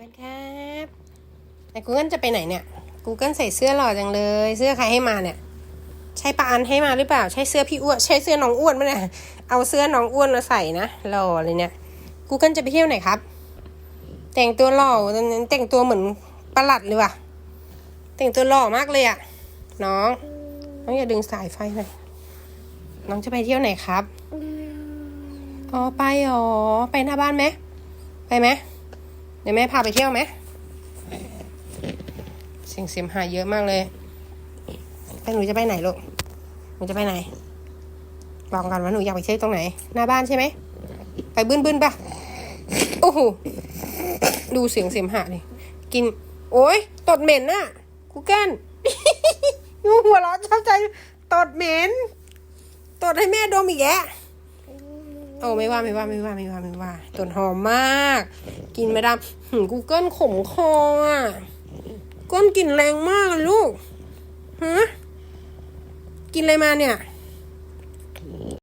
กันครับไอ้กูเกิลจะไปไหนเนี่ยกูเกิลใส่เสื้อหล่อจังเลย เสื้อใครให้มาเนี่ย ใช่ปาอันให้มาหรือเปล่า ใช่เสื้อพี่อ้วนใช่เสื้อน้องอ้วนไหมเนี่ยเอาเสื้อน้องอ้วนมาใส่นะหล่อเลยเนี่ยกูเกิลจะไปเที่ยวไหนครับ แต่งตัวหล่อตอนนั้นแต่งตัวเหมือนประหลัดเลยว่ะ แต่งตัวหล่อมากเลยอะน้องน้องอย่าดึงสายไฟหน่อยน้องจะไปเที่ยวไหนครับอ๋อไปอ๋อไปหน้าบ้านไหมไปไหมเดี๋ยวแม่พาไปเที่ยวไหมเสียงเสียมหายเยอะมากเลยแล้วหนูจะไปไหนลูก หนูจะไปไหน บอกกันว่าหนูอยากไปเที่ยวตรงไหน หน้าบ้านใช่ไหม ไปบึ้นบึ้นปะโอ้โห ดูเสียงเสียมหาเลยกิน โอ้ยตดเหม็นน่ะกูเกิลงูหัวเราะชอบใจ ตดเหม็น ตดให้แม่ดมอีกแยะ โอ้ไม่ว่าไม่ว่าไม่ว่าไม่ว่าไม่ว่าต้นหอมมาก กินไม่ได้หืกูเกิลขมคออะก้นกลิ่นแรงมากเลยลูกฮะกินอะไรมาเนี่ย